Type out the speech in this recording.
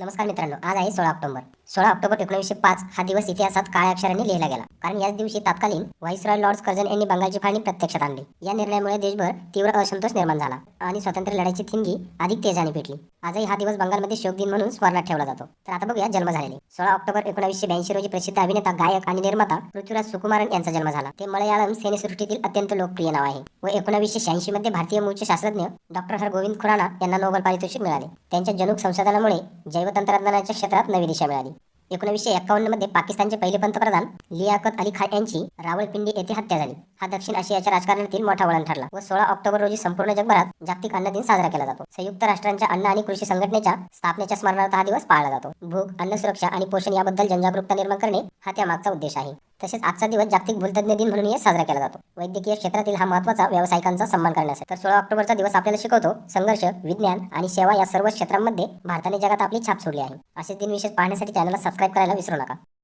नमस्कार मित्रांनो आज आहे सोळा ऑक्टोबर. सोळा ऑक्टोबर एकोणीसशे पाच हा दिवस इतिहासात काळ्या अक्षरांनी लिहिला गेला. कारण याच दिवशी तत्कालीन व्हाईसरॉय लॉर्ड्स कर्जन यांनी बंगालची फाळणी प्रत्यक्षात आणली. या निर्णयामुळे देशभर तीव्र असंतोष निर्माण झाला आणि स्वातंत्र्य लढ्याची थिंगी अधिक तेजाने पेटली. आजही हा दिवस बंगालमध्ये शोक दिन म्हणून स्मरणात ठेवला जातो. तर आता बघूया जन्म झालेले. सोळा ऑक्टोबर एकोणीसशे ब्याऐंशी रोजी प्रसिद्ध अभिनेता गायक आणि निर्माता पृथ्वीराज सुकुमारन यांचा जन्म झाला. ते मलयाळम सेनेसृष्टीतील अत्यंत लोकप्रिय नाव आहे व एकोणीसशे शहाऐंशी मध्ये भारतीय मूळचे शास्त्रज्ञ डॉक्टर हरगोविंद खुराना यांना नोबेल पारितोषिक मिळाले. त्यांच्या जनुक संशोधनामुळे जैव जैवतंत्रज्ञानाच्या क्षेत्रात नवी दिशा मिळाली. एकोणीसशे एक्कावन्नमध्ये पाकिस्तानचे पहिले पंतप्रधान लियाकत अली खान यांची रावळपिंडी येथे हत्या झाली. हा दक्षिण आशियाच्या राजकारणातील मोठा वळण ठरला व सोळा ऑक्टोबर रोजी संपूर्ण जगभरात जागतिक अन्न दिन साजरा केला जातो. संयुक्त राष्ट्रांच्या अन्न आणि कृषी संघटनेच्या स्थापनेच्या स्मरणार्थ हा दिवस पाळला जातो. भूक अन्न सुरक्षा आणि पोषण याबद्दल जनजागरूकता निर्माण करणे हा त्यामागचा उद्देश आहे. तसेच आजचा दिवस जागतिक भूलतज्ञ दिन म्हणूनही साजरा केला जातो. वैद्यकीय क्षेत्रातील हा महत्त्वाचा व्यावसायिकांचा सन्मान करण्यासाठी. तर सोळा ऑक्टोबरचा दिवस आपल्याला शिकवतो संघर्ष विज्ञान आणि सेवा या सर्व क्षेत्रांमध्ये भारताने जगात आपली छाप सोडली आहे. असे दिन विशेष पाहण्यासाठी चॅनलला सबस्क्राईब करायला विसरू नका.